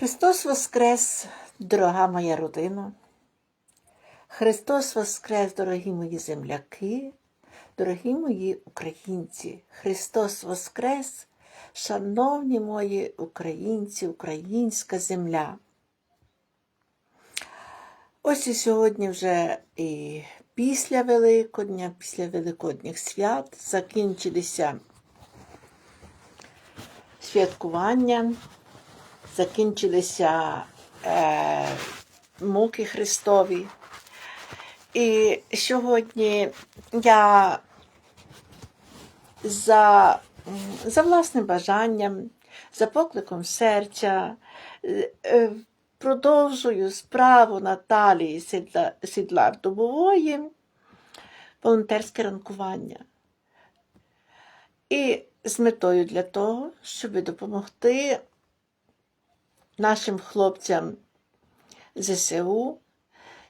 Христос Воскрес, дорога моя родина. Христос Воскрес, дорогі мої земляки, дорогі мої українці. Христос Воскрес, шановні мої українці, українська земля. Ось і сьогодні вже і після Великодня, після Великодніх свят закінчилися святкування, закінчилися е, муки Христові. І сьогодні я за, за власним бажанням, за покликом серця е, продовжую справу Наталії Сідла, Сідлар Дубової волонтерське ранкування. І з метою для того, щоб допомогти нашим хлопцям ЗСУ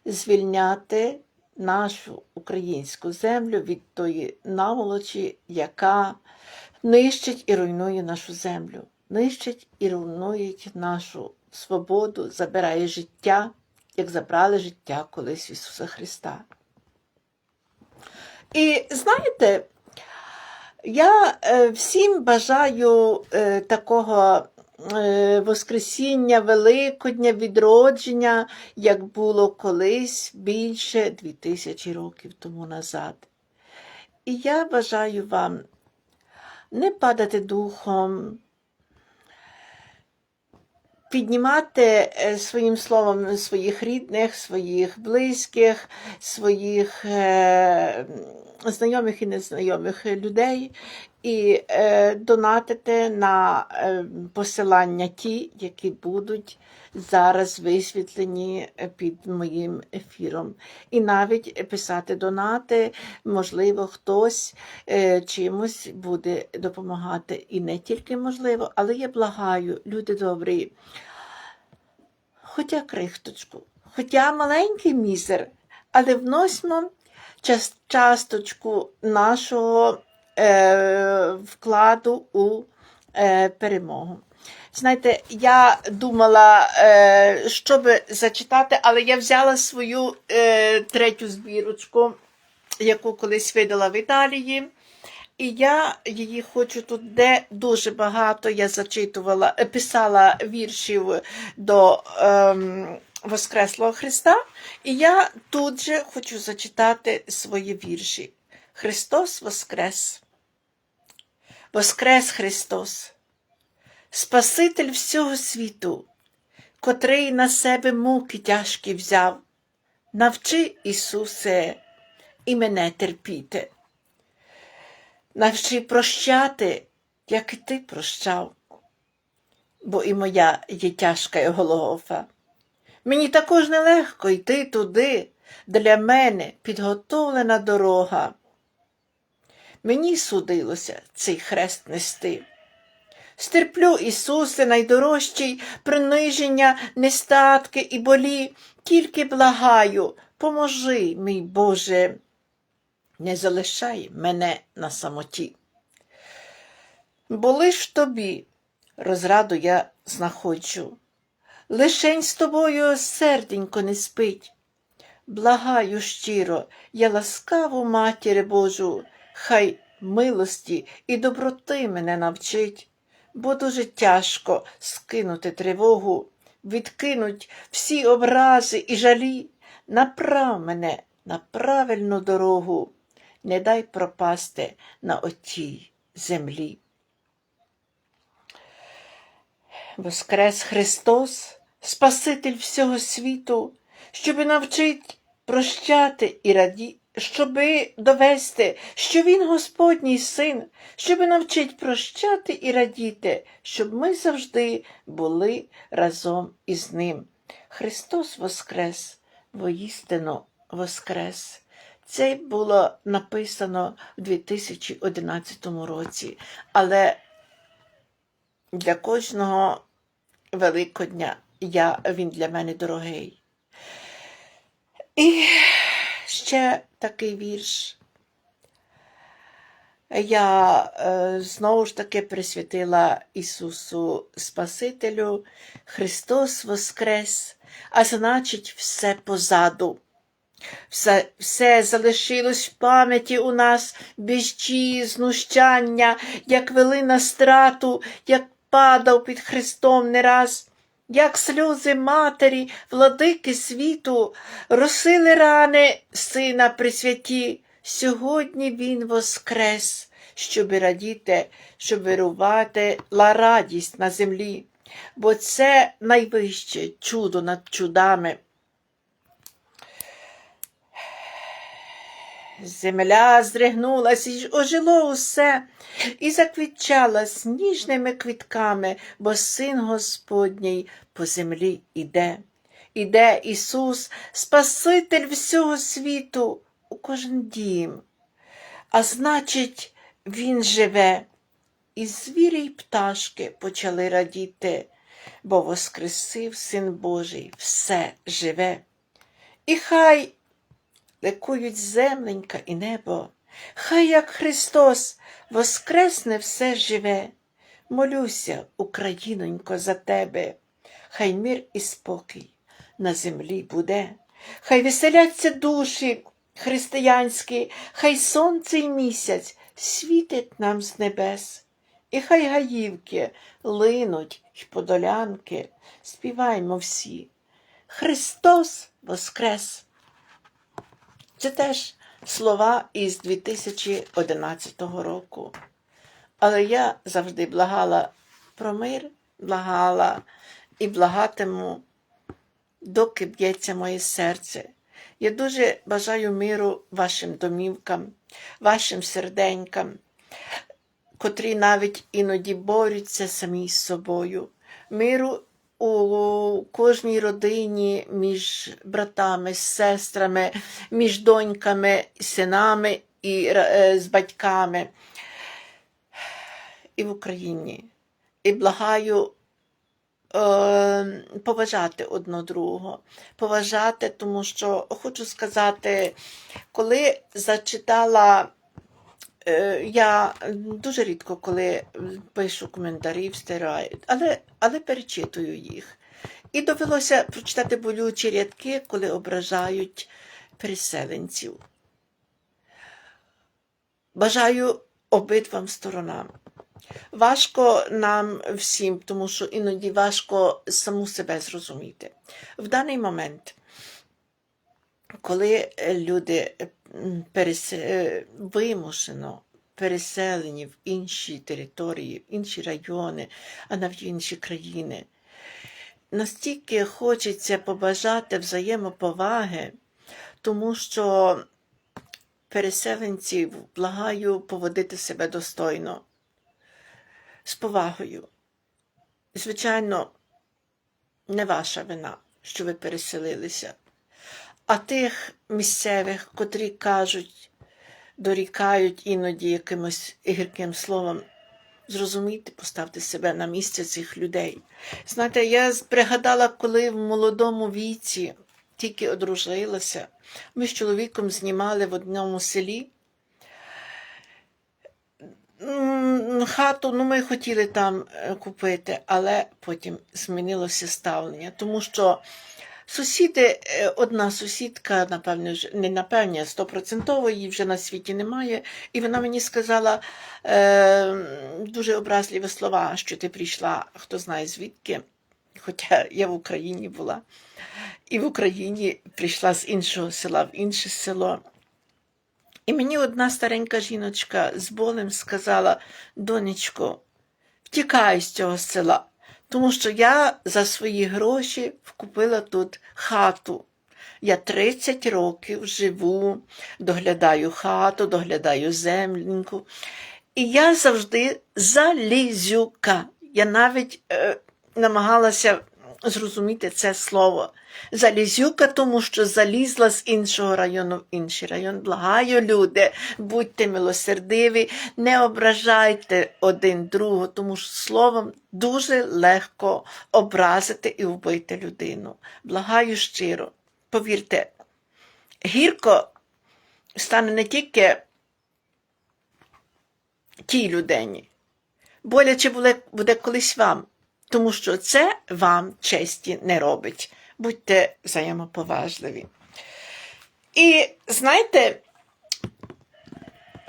звільняти нашу українську землю від тої наволочі, яка нищить і руйнує нашу землю, нищить і руйнує нашу свободу, забирає життя, як забрали життя колись Ісуса Христа. І знаєте, я е, всім бажаю е, такого Воскресіння, Великодня, відродження, як було колись більше 2000 років тому назад. І я бажаю вам не падати духом, піднімати е, своїм словом своїх рідних, своїх близьких, своїх е, знайомих і незнайомих людей і е, донатити на е, посилання ті, які будуть зараз висвітлені е, під моїм ефіром. І навіть писати донати, можливо, хтось е, чимось буде допомагати. І не тільки можливо, але я благаю, люди добрі, хоча крихточку, хоча маленький мізер, але вносимо часточку нашого вкладу у е, перемогу. Знаєте, я думала, е, що би зачитати, але я взяла свою е, третю збірочку, яку колись видала в Італії. І я її хочу тут, де дуже багато я зачитувала, е, писала віршів до ем, Воскреслого Христа. І я тут же хочу зачитати свої вірші. Христос Воскрес! Воскрес Христос! Спаситель всього світу, котрий на себе муки тяжкі взяв. Навчи, Ісусе, і мене терпіти. Навчи прощати, як і ти прощав, бо і моя є тяжка Голгофа. Мені також нелегко йти туди, для мене підготовлена дорога. Мені судилося цей хрест нести. Стерплю, Ісусе, найдорожчий, приниження, нестатки і болі, тільки благаю, поможи, мій Боже, не залишай мене на самоті. Бо лиш тобі розраду я знаходжу, лишень з тобою серденько не спить. Благаю щиро, я ласкаву матір Божу, хай милості і доброти мене навчить, бо дуже тяжко скинути тривогу, відкинуть всі образи і жалі, направ мене на правильну дорогу, не дай пропасти на отій землі. Воскрес Христос, Спаситель всього світу, щоби навчить прощати і раді, щоби довести, що Він Господній син, щоби навчить прощати і радіти, щоб ми завжди були разом із Ним. Христос Воскрес, воістину Воскрес. Це було написано в 2011 році, але для кожного Великодня я, він для мене дорогий. І ще такий вірш. я е, знову ж таки присвятила Ісусу Спасителю, Христос Воскрес, а значить, все позаду. Все, все залишилось в пам'яті у нас біжчі, знущання, як вели на страту, як падав під Христом не раз, як сльози матері, владики світу, росили рани сина при святі. Сьогодні він воскрес, щоби радіти, щоб вирувати радість на землі, бо це найвище чудо над чудами. Земля здригнулась, і ожило усе, і заквітчала сніжними квітками, бо син Господній по землі іде. Іде Ісус, Спаситель всього світу, у кожен дім. А значить, Він живе. І звірі й пташки почали радіти, бо воскресив Син Божий все живе. І хай ликують земленька і небо, хай як Христос воскресне все живе. Молюся, Українонько, за тебе, хай мир і спокій на землі буде, хай веселяться душі християнські, хай сонце й місяць світить нам з небес, і хай гаївки линуть й подолянки, співаймо всі. Христос Воскрес! Це теж слова із 2011 року. Але я завжди благала про мир, благала і благатиму, доки б'ється моє серце. Я дуже бажаю миру вашим домівкам, вашим серденькам, котрі навіть іноді борються самі з собою. Миру у кожній родині між братами, сестрами, між доньками, синами і е, з батьками і в Україні. І благаю е, поважати одно другого, поважати, тому що хочу сказати, коли зачитала. Е, Я дуже рідко, коли пишу коментарі, встираю, але, але перечитую їх. І довелося прочитати болючі рядки, коли ображають переселенців. Бажаю обидвам сторонам. Важко нам всім, тому що іноді важко саму себе зрозуміти. В даний момент, коли люди м, пересе... е, вимушено переселені в інші території, в інші райони, а навіть в інші країни, настільки хочеться побажати взаємоповаги, тому що переселенців благаю поводити себе достойно, з повагою. Звичайно, не ваша вина, що ви переселилися, а тих місцевих, котрі кажуть, дорікають іноді якимось гірким словом. Зрозумійте, поставте себе на місце цих людей. Знаєте, я пригадала, коли в молодому віці тільки одружилася, ми з чоловіком знімали в одному селі. Хату, ну ми хотіли там е, купити, але потім змінилося ставлення, тому що сусіди, е, одна сусідка, напевне, вже не напевне, стопроцентово її вже на світі немає, і вона мені сказала е, дуже образливі слова, що ти прийшла, хто знає звідки, хоча я в Україні була, і в Україні прийшла з іншого села в інше село. І мені одна старенька жіночка з болем сказала: донечко, втікай з цього села, тому що я за свої гроші вкупила тут хату. Я 30 років живу, доглядаю хату, доглядаю землінку. І я завжди залізюка. Я навіть е, намагалася зрозуміти це слово. Залізюка, тому що залізла з іншого району в інший район. Благаю, люди, будьте милосердиві, не ображайте один другого, тому що словом дуже легко образити і вбити людину. Благаю щиро, повірте, гірко стане не тільки тій людині. Боляче буде, колись вам, тому що це вам честі не робить. Будьте взаємоповажливі. І знаєте,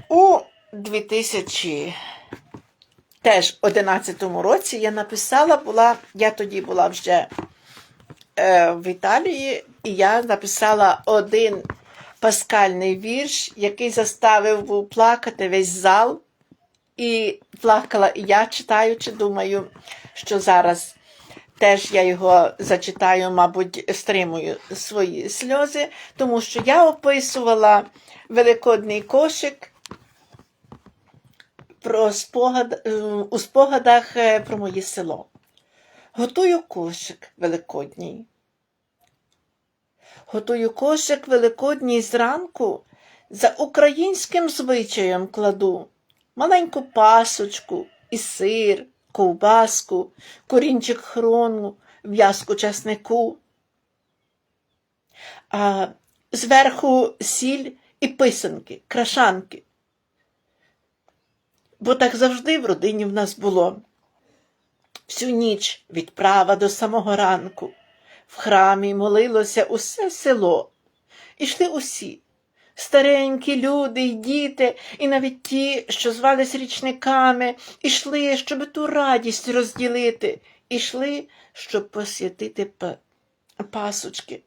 у 2000 теж 11 році я написала, була, я тоді була вже е, в Італії, і я написала один паскальний вірш, який заставив плакати весь зал. І плакала і я читаючи, думаю, що зараз теж я його зачитаю, мабуть, стримую свої сльози, тому що я описувала великодний кошик про спогад, е, у спогадах е, про моє село. Готую кошик великодній. Готую кошик великодній зранку, за українським звичаєм кладу маленьку пасочку і сир, ковбаску, корінчик хрону, в'язку часнику. А зверху сіль і писанки, крашанки. Бо так завжди в родині в нас було. Всю ніч відправа до самого ранку. В храмі молилося усе село. Ішли усі старенькі люди й діти, і навіть ті, що звались річниками, ішли, щоб ту радість розділити, ішли, щоб посвятити пасочки.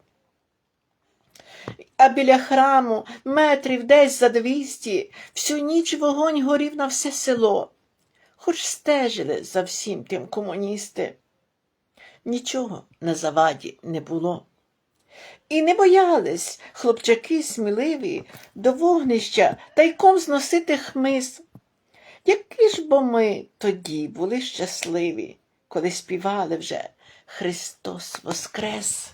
А біля храму, метрів десь за двісті, всю ніч вогонь горів на все село. Хоч стежили за всім тим комуністи. Нічого на заваді не було. І не боялись хлопчаки сміливі до вогнища тайком зносити хмиз. Які ж бо ми тоді були щасливі, коли співали вже Христос Воскрес.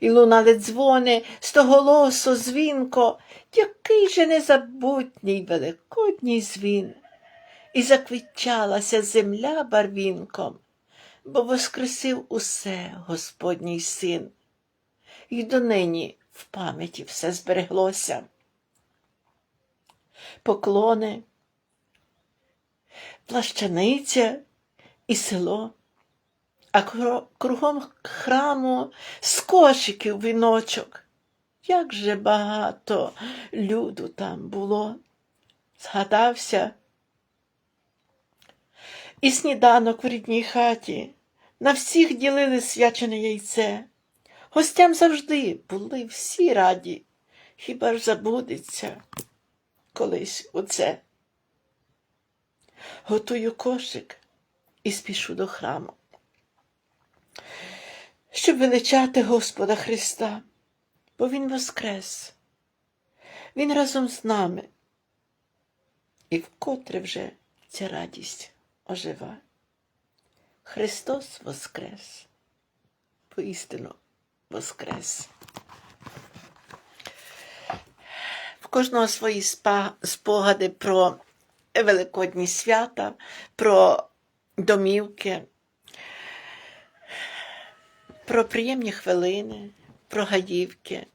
І лунали дзвони стоголосо, дзвінко, який же незабутній великодній звін. І заквітчалася земля барвінком, бо воскресив усе Господній син і донині в пам'яті все збереглося. Поклони, плащаниця і село, а кругом храму з кошиків віночок. Як же багато люду там було, згадався. І сніданок в рідній хаті, на всіх ділили свячене яйце. Гостям завжди були всі раді, хіба ж забудеться колись оце. Готую кошик і спішу до храму, щоб величати Господа Христа, бо Він воскрес, Він разом з нами, і вкотре вже ця радість ожива. Христос воскрес, поістину воскрес. В кожного свої спогади про великодні свята, про домівки, про приємні хвилини, про гаївки.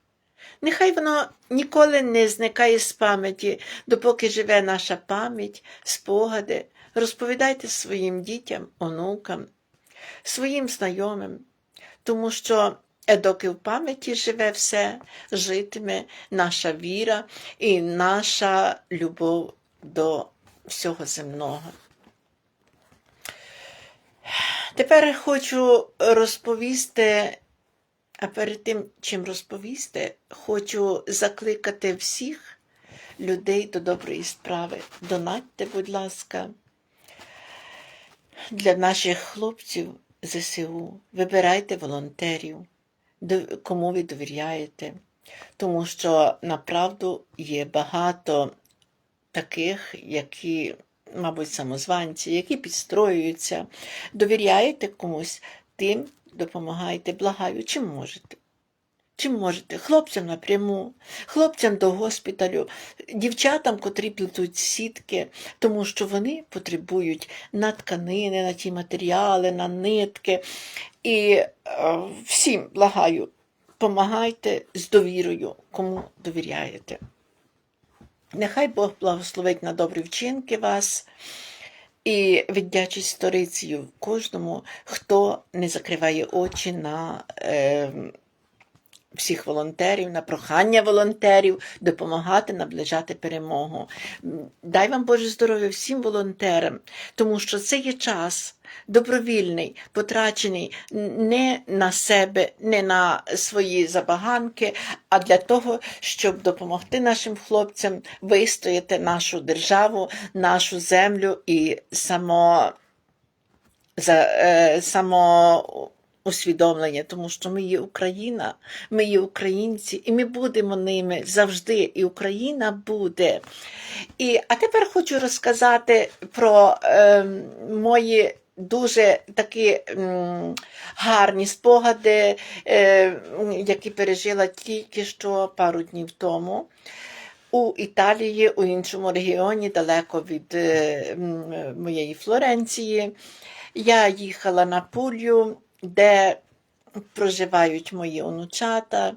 Нехай воно ніколи не зникає з пам'яті, допоки живе наша пам'ять, спогади. Розповідайте своїм дітям, онукам, своїм знайомим, тому що доки в пам'яті живе все, житиме наша віра і наша любов до всього земного. Тепер хочу розповісти, а перед тим, чим розповісти, хочу закликати всіх людей до доброї справи. Донатьте, будь ласка, для наших хлопців ЗСУ. Вибирайте волонтерів, кому ви довіряєте, тому що направду є багато таких, які, мабуть, самозванці, які підстроюються. Довіряєте комусь, тим допомагайте, благаю, чим можете. Чим можете? Хлопцям напряму, хлопцям до госпіталю, дівчатам, котрі плетуть сітки, тому що вони потребують на тканини, на ті матеріали, на нитки. І е, всім благаю, помагайте з довірою, кому довіряєте. Нехай Бог благословить на добрі вчинки вас і віддячить сторицею кожному, хто не закриває очі на е, всіх волонтерів, на прохання волонтерів допомагати наближати перемогу. Дай вам Боже здоров'я всім волонтерам, тому що це є час добровільний, потрачений не на себе, не на свої забаганки, а для того, щоб допомогти нашим хлопцям вистояти нашу державу, нашу землю і само, за, е, само усвідомлення, тому що ми є Україна, ми є українці, і ми будемо ними завжди, і Україна буде. І, а тепер хочу розказати про е, мої дуже такі м, гарні спогади, е, які пережила тільки що пару днів тому. У Італії, у іншому регіоні, далеко від е, моєї Флоренції. Я їхала на Пулю, де проживають мої онучата.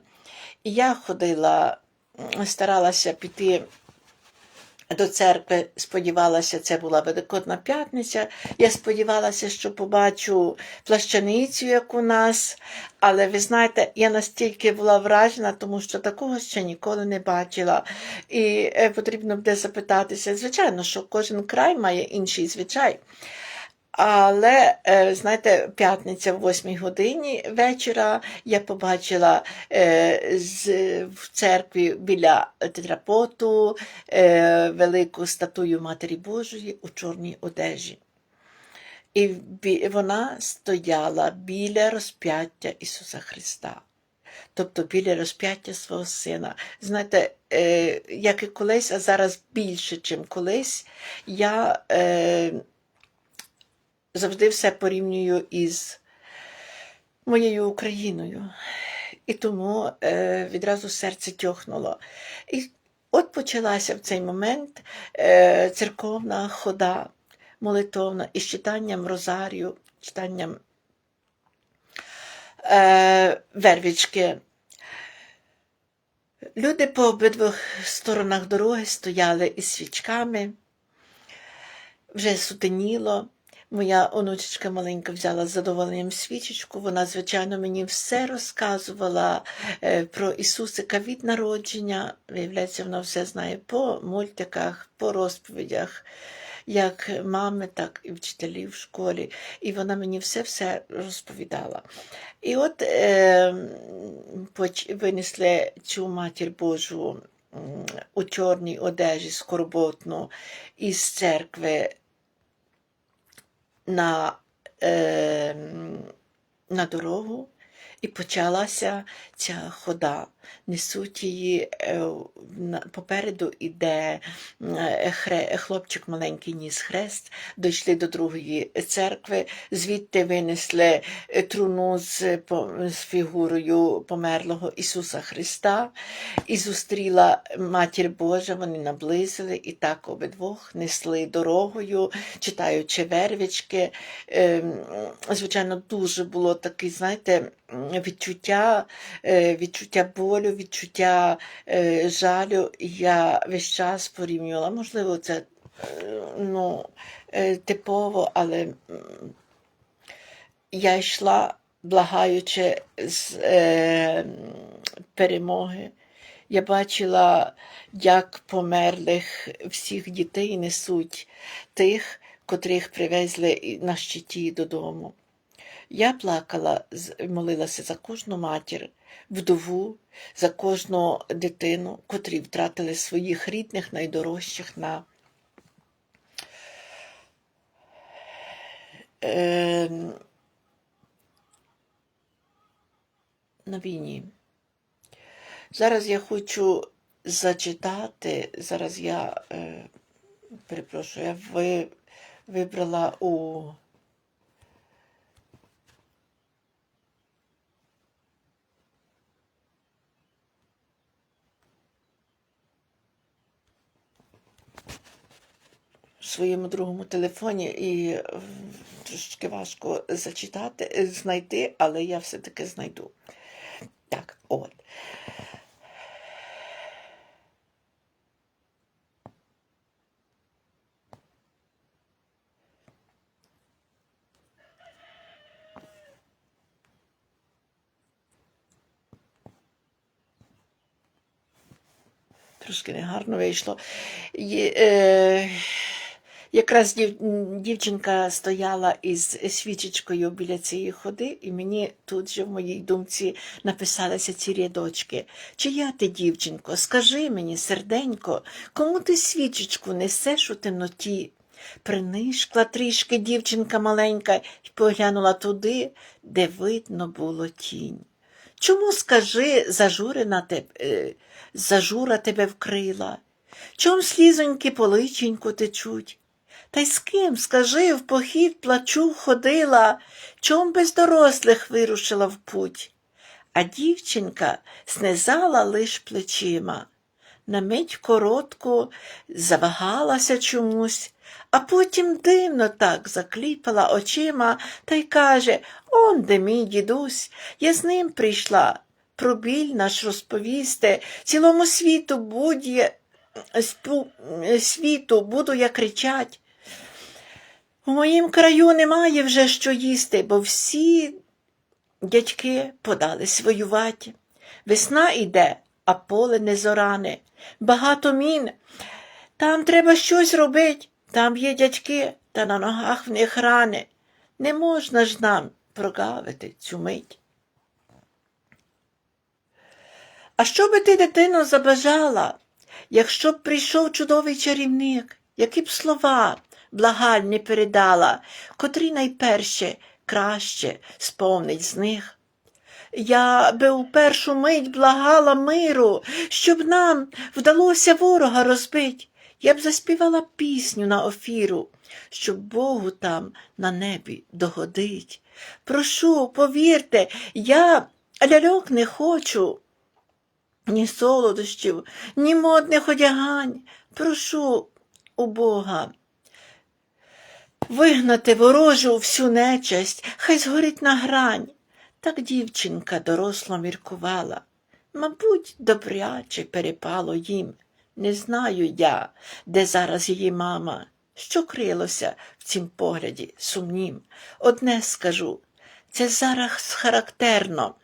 І я ходила, старалася піти до церкви, сподівалася, це була Великодна п'ятниця. Я сподівалася, що побачу плащаницю, як у нас. Але ви знаєте, я настільки була вражена, тому що такого ще ніколи не бачила. І е, потрібно буде запитатися, звичайно, що кожен край має інший звичай. Але, е, знаєте, п'ятниця в 8 годині вечора я побачила е, в церкві біля тетрапоту е, велику статую Матері Божої у чорній одежі. І вона стояла біля розп'яття Ісуса Христа. Тобто біля розп'яття свого сина. Знаєте, як і колись, а зараз більше, ніж колись, я завжди все порівнюю із моєю Україною. І тому е, відразу серце тьохнуло. І от почалася в цей момент е, церковна хода молитовна із читанням Розарію, читанням е, вервічки. Люди по обидвох сторонах дороги стояли із свічками, вже сутеніло. Моя онучечка маленька взяла з задоволенням свічечку. Вона, звичайно, мені все розказувала е, про Ісусика від народження. Виявляється, вона все знає по мультиках, по розповідях, як мами, так і вчителі в школі. І вона мені все-все розповідала. І от е, винесли цю матір Божу у чорній одежі скорботну із церкви на, е, на дорогу, і почалася ця хода. Несуть її е, попереду іде е, хлопчик маленький ніс хрест, дійшли до другої церкви, звідти винесли е, труну з, фігурою померлого Ісуса Христа і зустріла Матір Божа, вони наблизили і так обидвох несли дорогою, читаючи вервички. Ем, Звичайно, дуже було таке, знаєте, відчуття, відчуття болю, відчуття е, жалю. Я весь час порівнювала. Можливо, це е, ну, е, типово, але я йшла, благаючи з е, перемоги. Я бачила, як померлих всіх дітей несуть тих, котрих привезли на щиті додому. Я плакала, молилася за кожну матір, вдову, за кожну дитину, котрі втратили своїх рідних, найдорожчих на, е, на війні. Зараз я хочу зачитати, зараз я е, перепрошую, я ви, вибрала у своєму другому телефоні і трошки важко зачитати, е, знайти, але я все-таки знайду. Так, от. Трошки негарно вийшло. Є, е, якраз дів, дівчинка стояла із свічечкою біля цієї ходи, і мені тут же в моїй думці написалися ці рядочки. Чия ти, дівчинко, скажи мені, серденько, кому ти свічечку несеш у темноті? Принишкла трішки дівчинка маленька і поглянула туди, де видно було тінь. Чому, скажи, зажурена тебе, е, зажура тебе вкрила? Чом слізоньки по личеньку течуть? Та й з ким, скажи, в похід плачу ходила, чом без дорослих вирушила в путь? А дівчинка знизала лиш плечима. На мить коротку завагалася чомусь, а потім дивно так закліпала очима та й каже Он де мій дідусь, я з ним прийшла. Про біль наш розповісти, цілому світу будь світу буду я кричать. У моїм краю немає вже що їсти, бо всі дядьки подались воювати. Весна іде, а поле не зоране. Багато мін. Там треба щось робить. Там є дядьки, та на ногах в них рани. Не можна ж нам прогавити цю мить. А що би ти, дитино, забажала, якщо б прийшов чудовий чарівник, які б слова благальні передала, котрі найперше краще сповнить з них? Я би у першу мить благала миру, щоб нам вдалося ворога розбить. Я б заспівала пісню на офіру, щоб Богу там на небі догодить. Прошу, повірте, я ляльок не хочу, ні солодощів, ні модних одягань. Прошу у Бога. Вигнати ворожу всю нечесть, хай згорить на грань. Так дівчинка доросло міркувала. Мабуть, добряче перепало їм. Не знаю я, де зараз її мама, що крилося в цім погляді сумнім. Одне скажу, це зараз характерно,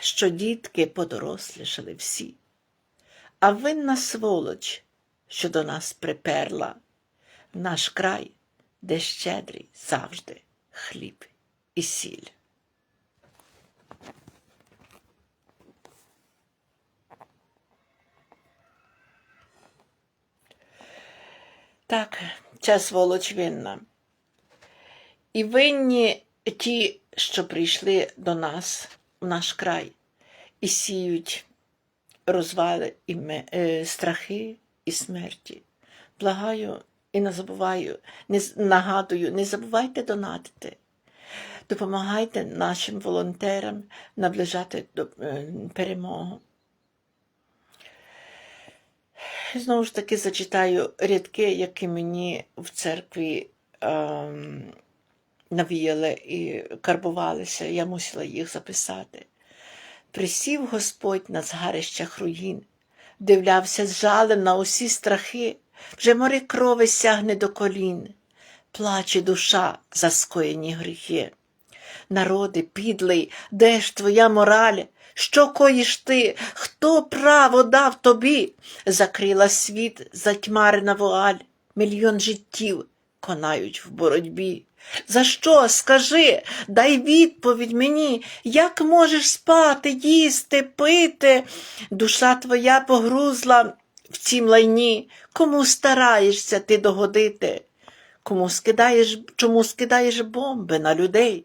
що дітки подорослішали всі, а винна сволоч, що до нас приперла наш край, де щедрий завжди хліб і сіль. Так, ця сволоч винна. І винні ті, що прийшли до нас, в наш край, і сіють розвали і е, страхи і смерті. Благаю і не забуваю, не нагадую, не забувайте донатити. Допомагайте нашим волонтерам наближати до е, перемогу. Знову ж таки зачитаю рядки, які мені в церкві ем, навіяли і карбувалися. Я мусила їх записати. Присів Господь на згарищах руїн, дивлявся з жалем на усі страхи, вже море крови сягне до колін, плаче душа за скоєні гріхи. Народи, підлий, де ж твоя мораль? Що коїш ти? Хто право дав тобі? Закрила світ затьмарена вуаль, мільйон життів конають в боротьбі. За що, скажи, дай відповідь мені, як можеш спати, їсти, пити? Душа твоя погрузла в цім лайні, кому стараєшся ти догодити? Кому скидаєш, чому скидаєш бомби на людей?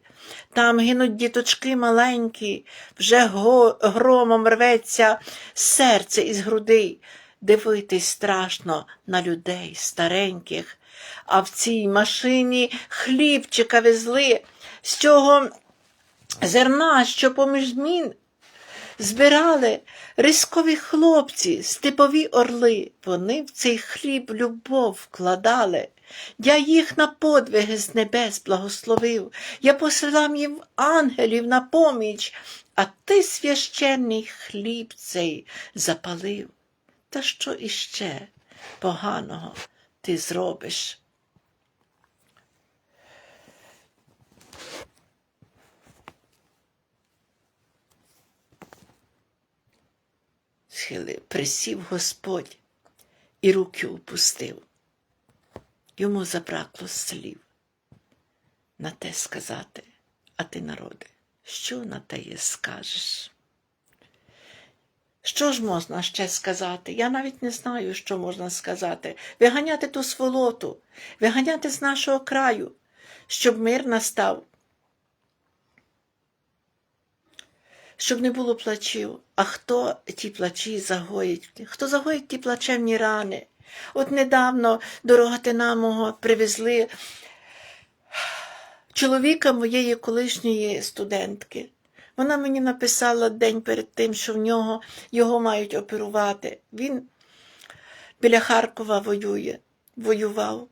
Там гинуть діточки маленькі, вже громом рветься серце із грудей. Дивитись страшно на людей стареньких, а в цій машині хлібчика везли, з цього зерна, що поміж змін збирали рискові хлопці, степові орли. Вони в цей хліб любов вкладали. Я їх на подвиги з небес благословив, я посилав їм ангелів на поміч, а ти священний хліб цей запалив. Та що іще поганого ти зробиш? схили, присів Господь і руки опустив. Йому забракло слів на те сказати, а ти, народи, що на те є скажеш? Що ж можна ще сказати? Я навіть не знаю, що можна сказати. Виганяти ту сволоту, виганяти з нашого краю, щоб мир настав, щоб не було плачів. А хто ті плачі загоїть? Хто загоїть ті плачевні рани? От недавно до Рогатина мого привезли чоловіка моєї колишньої студентки. Вона мені написала день перед тим, що в нього його мають оперувати. Він біля Харкова воює, воював.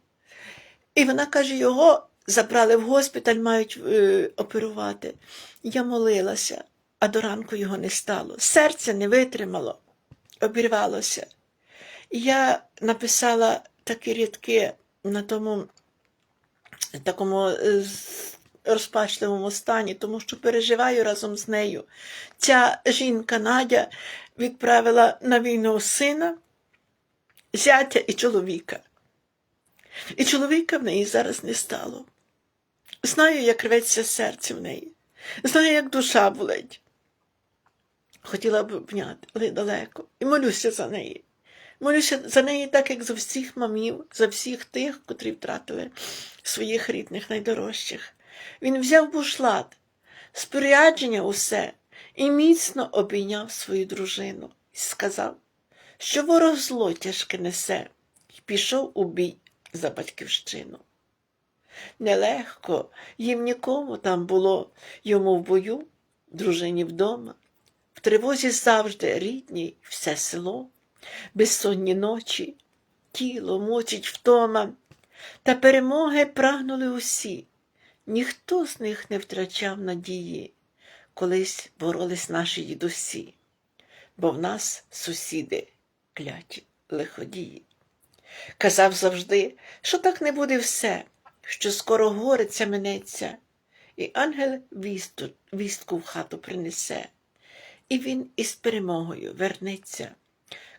І вона каже, його забрали в госпіталь, мають е, оперувати. Я молилася, а до ранку його не стало. Серце не витримало, обірвалося. Я написала такі рядки на тому такому е, розпачливому стані, тому що переживаю разом з нею. Ця жінка Надя відправила на війну сина, зятя і чоловіка. І чоловіка в неї зараз не стало. Знаю, як рветься серце в неї. Знаю, як душа болить. Хотіла б обняти, але далеко. І молюся за неї. Молюся за неї так, як за всіх мамів, за всіх тих, котрі втратили своїх рідних найдорожчих. Він взяв бушлат, спорядження усе і міцно обійняв свою дружину і сказав, що ворог зло тяжке несе, і пішов у бій за батьківщину. Нелегко їм нікому там було йому в бою, дружині вдома, в тривозі завжди рідній все село, безсонні ночі, тіло мучить втома, та перемоги прагнули усі. Ніхто з них не втрачав надії, колись боролись наші дідусі, бо в нас сусіди кляті лиходії. Казав завжди, що так не буде все, що скоро гориця минеться, і ангел вісту, вістку в хату принесе, і він із перемогою вернеться.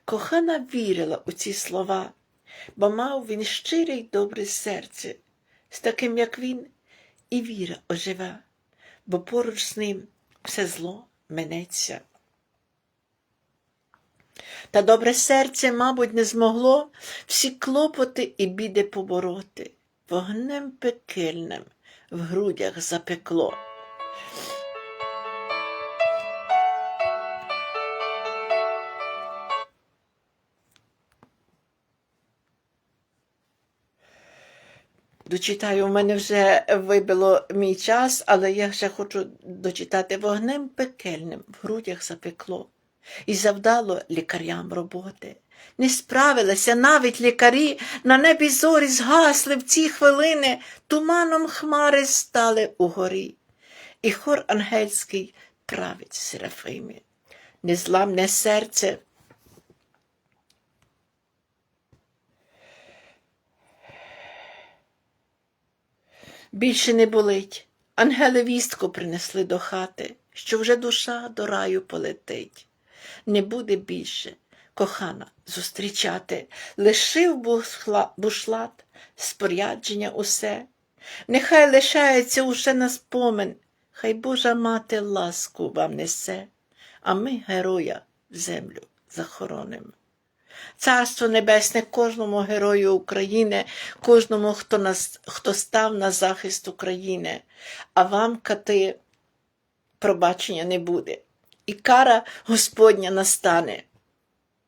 Кохана вірила у ці слова, бо мав він щире й добре серце, з таким, як він, і віра оживе, бо поруч з ним все зло минеться. Та добре серце, мабуть, не змогло всі клопоти і біди побороти, вогнем пекельним в грудях запекло. Дочитаю, в мене вже вибило мій час, але я ще хочу дочитати вогнем пекельним в грудях запекло. І завдало лікарям роботи. Не справилися навіть лікарі, на небі зорі згасли в ці хвилини, туманом хмари стали угорі. І хор ангельський править Серафимі. Незламне серце Більше не болить. Ангели вістку принесли до хати, що вже душа до раю полетить. Не буде більше, кохана, зустрічати, лишив бушлат, спорядження усе. Нехай лишається усе на спомин, хай Божа мати ласку вам несе, а ми героя в землю захоронимо. Царство Небесне кожному герою України, кожному, хто, нас, хто став на захист України, а вам, кати, пробачення не буде. І кара Господня настане.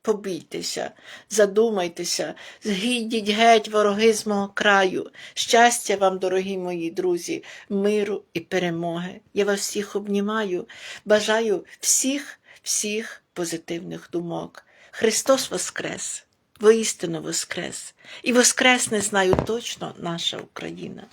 Побійтеся, задумайтеся, згідіть геть вороги з мого краю. Щастя вам, дорогі мої друзі, миру і перемоги. Я вас всіх обнімаю, бажаю всіх, всіх позитивних думок. Христос Воскрес, воістину Воскрес, і Воскресне знаю точно наша Україна.